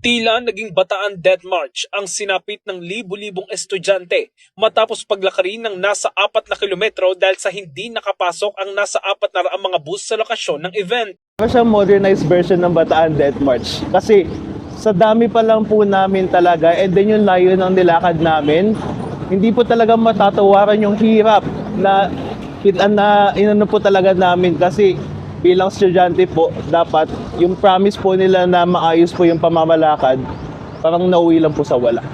Tila naging bataan death march ang sinapit ng libu-libong estudyante matapos paglakarin ng nasa apat na kilometro dahil sa hindi nakapasok ang nasa apat na raang mga bus sa lokasyon ng event. Para siyang modernized version ng Bataan Death March. Kasi sa dami pa lang po namin talaga, and then yung layo ng nilakad namin, hindi po talaga matatawaran yung hirap na, na inano po talaga namin kasi bilang estudyante po, dapat yung promise po nila na maayos po yung pamamalakad, parang nauwi lang po sa wala.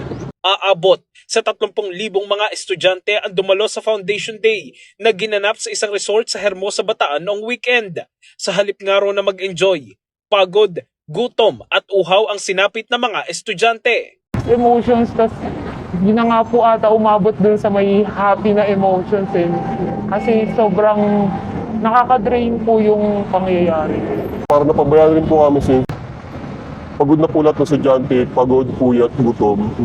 Aabot sa 30,000 mga estudyante ang dumalo sa Foundation Day na ginanap sa isang resort sa Hermosa, Bataan noong weekend. Sa halip nga raw na mag-enjoy, pagod, gutom at uhaw ang sinapit ng mga estudyante. emotions, tas hindi na nga po ata umabot dun sa may happy na emotions eh. Kasi sobrang nakaka-drain po yung pangyayari. Para napabayaan rin po kami si pagod na po lahat ng estudyante, pagod, puyat, gutom.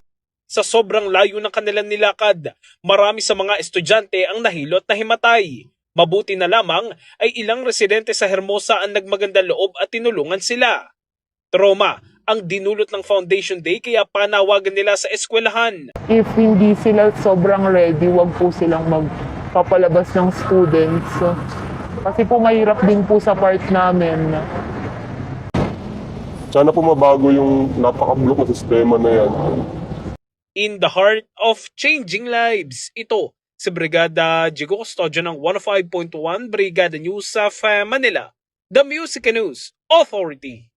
Sa sobrang layo ng kanilang nilakad, marami sa mga estudyante ang nahilot na himatay. Mabuti na lamang ay ilang residente sa Hermosa ang nagmaganda loob at tinulungan sila. Trauma ang dinulot ng Foundation Day kaya panawagan nila sa eskwelahan. If hindi sila sobrang ready, wag po silang magpapalabas ng students. Kasi po mahirap din po sa part namin. Sana po mabago yung napaka-block na sistema na yan. In the heart of changing lives, ito si Brigada Jigo Custodio ng 105.1 Brigada News sa Manila, The Music News Authority.